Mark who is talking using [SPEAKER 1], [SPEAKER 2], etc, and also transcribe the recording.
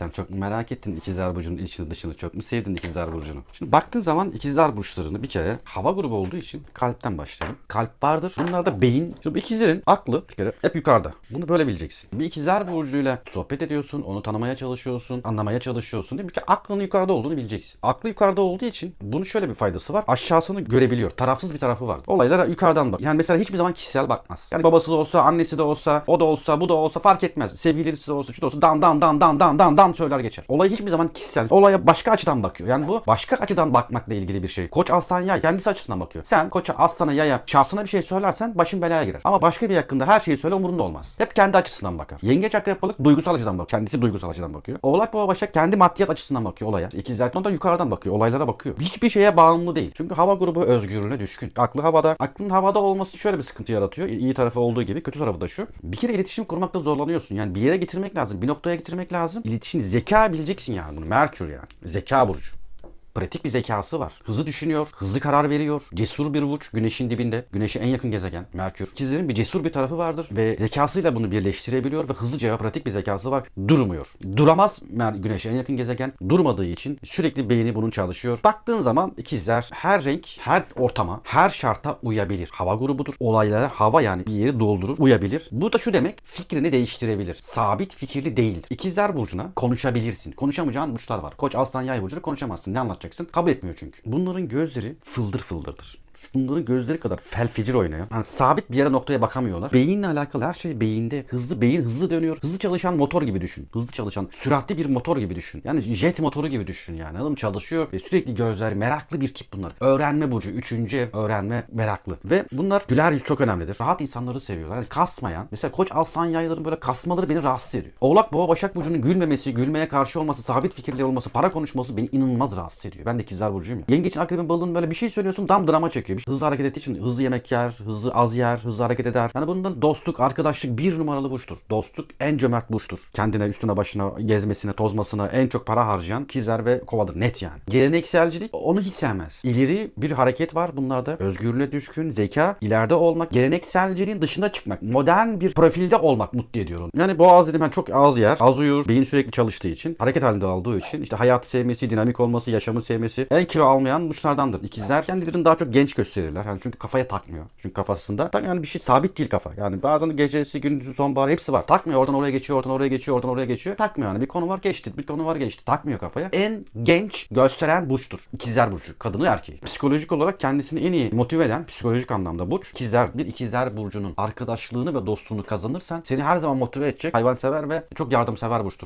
[SPEAKER 1] Sen çok merak ettin ikizler burcunun içini dışını çok mu sevdin ikizler burcunu? Şimdi baktığın zaman ikizler burçlarını bir kere hava grubu olduğu için kalpten başlayalım. Kalp vardır. Bunlarda beyin. Şimdi ikizlerin aklı bir kere hep yukarıda. Bunu böyle bileceksin. Bir ikizler burcuyla sohbet ediyorsun, onu tanımaya çalışıyorsun, anlamaya çalışıyorsun değil mi? Bir aklının yukarıda olduğunu bileceksin. Aklı yukarıda olduğu için bunun şöyle bir faydası var. Aşağısını görebiliyor. Tarafsız bir tarafı var. Olaylara yukarıdan bak. Yani mesela hiçbir zaman kişisel bakmaz. Yani babası da olsa, annesi de olsa, o da olsa, bu da olsa fark etmez. Sevgilisi de olsa, şu da olsa dan dan dan dan dan dan dan söyler geçer. Olay hiçbir zaman kişisel. Olaya başka açıdan bakıyor. Yani bu başka açıdan bakmakla ilgili bir şey. Koç aslan yay kendisi açısından bakıyor. Sen koça aslana yaya şahsına bir şey söylersen başın belaya girer. Ama başka bir yakında her şeyi söyle umurunda olmaz. Hep kendi açısından bakar. Yengeç akrep balık duygusal açıdan bakıyor. Kendisi duygusal açıdan bakıyor. Oğlak baba başak kendi maddiyat açısından bakıyor olaya. İkizler da yukarıdan bakıyor. Olaylara bakıyor. Hiçbir şeye bağımlı değil. Çünkü hava grubu özgürlüğüne düşkün. Aklı havada. Aklın havada olması şöyle bir sıkıntı yaratıyor. İyi tarafı olduğu gibi kötü tarafı da şu. Bir kere iletişim kurmakta zorlanıyorsun. Yani bir yere getirmek lazım. Bir noktaya getirmek lazım. İletişim zeka bileceksin yani bunu. Merkür yani. Zeka burcu. Pratik bir zekası var. Hızlı düşünüyor, hızlı karar veriyor. Cesur bir burç. Güneşin dibinde. Güneşe en yakın gezegen Merkür. İkizlerin bir cesur bir tarafı vardır ve zekasıyla bunu birleştirebiliyor ve hızlıca pratik bir zekası var. Durmuyor. Duramaz Mer Güneşe en yakın gezegen. Durmadığı için sürekli beyni bunun çalışıyor. Baktığın zaman ikizler her renk, her ortama, her şarta uyabilir. Hava grubudur. Olaylara hava yani bir yeri doldurur, uyabilir. Bu da şu demek fikrini değiştirebilir. Sabit fikirli değildir. İkizler burcuna konuşabilirsin. Konuşamayacağın burçlar var. Koç, aslan, yay burcuna konuşamazsın. Ne anlatacaksın? Kabul etmiyor çünkü. Bunların gözleri fıldır fıldırdır. Bunların gözleri kadar felficir oynuyor. Yani sabit bir yere noktaya bakamıyorlar. Beyinle alakalı her şey beyinde. Hızlı beyin hızlı dönüyor. Hızlı çalışan motor gibi düşün. Hızlı çalışan süratli bir motor gibi düşün. Yani jet motoru gibi düşün yani. Adam çalışıyor ve sürekli gözler meraklı bir tip bunlar. Öğrenme burcu. Üçüncü öğrenme meraklı. Ve bunlar güler yüz çok önemlidir. Rahat insanları seviyorlar. Yani kasmayan. Mesela koç aslan yayların böyle kasmaları beni rahatsız ediyor. Oğlak boğa başak burcunun gülmemesi, gülmeye karşı olması, sabit fikirli olması, para konuşması beni inanılmaz rahatsız ediyor. Ben de ikizler burcuyum ya. Yengeçin akrebin balığın böyle bir şey söylüyorsun dam drama çekiyor. Bir hızlı hareket ettiği için hızlı yemek yer, hızlı az yer, hızlı hareket eder. Yani bundan dostluk, arkadaşlık bir numaralı burçtur. Dostluk en cömert burçtur. Kendine, üstüne, başına, gezmesine, tozmasına en çok para harcayan ikizler ve kovadır. Net yani. Gelenekselcilik onu hiç sevmez. İleri bir hareket var bunlarda. Özgürlüğe düşkün, zeka, ileride olmak, gelenekselciliğin dışına çıkmak, modern bir profilde olmak mutlu ediyorum. Yani boğaz dedim ben çok az yer, az uyur, beyin sürekli çalıştığı için, hareket halinde olduğu için, işte hayatı sevmesi, dinamik olması, yaşamı sevmesi, en kilo almayan burçlardandır. İkizler kendilerini daha çok genç gösterirler. Yani çünkü kafaya takmıyor. Çünkü kafasında tak yani bir şey sabit değil kafa. Yani bazen gecesi, gündüzü, sonbahar hepsi var. Takmıyor. Oradan oraya geçiyor, oradan oraya geçiyor, oradan oraya geçiyor. Takmıyor yani. Bir konu var geçti, bir konu var geçti. Takmıyor kafaya. En genç gösteren burçtur. İkizler burcu. Kadını erkeği. Psikolojik olarak kendisini en iyi motive eden psikolojik anlamda burç. İkizler bir ikizler burcunun arkadaşlığını ve dostluğunu kazanırsan seni her zaman motive edecek hayvansever ve çok yardımsever burçtur.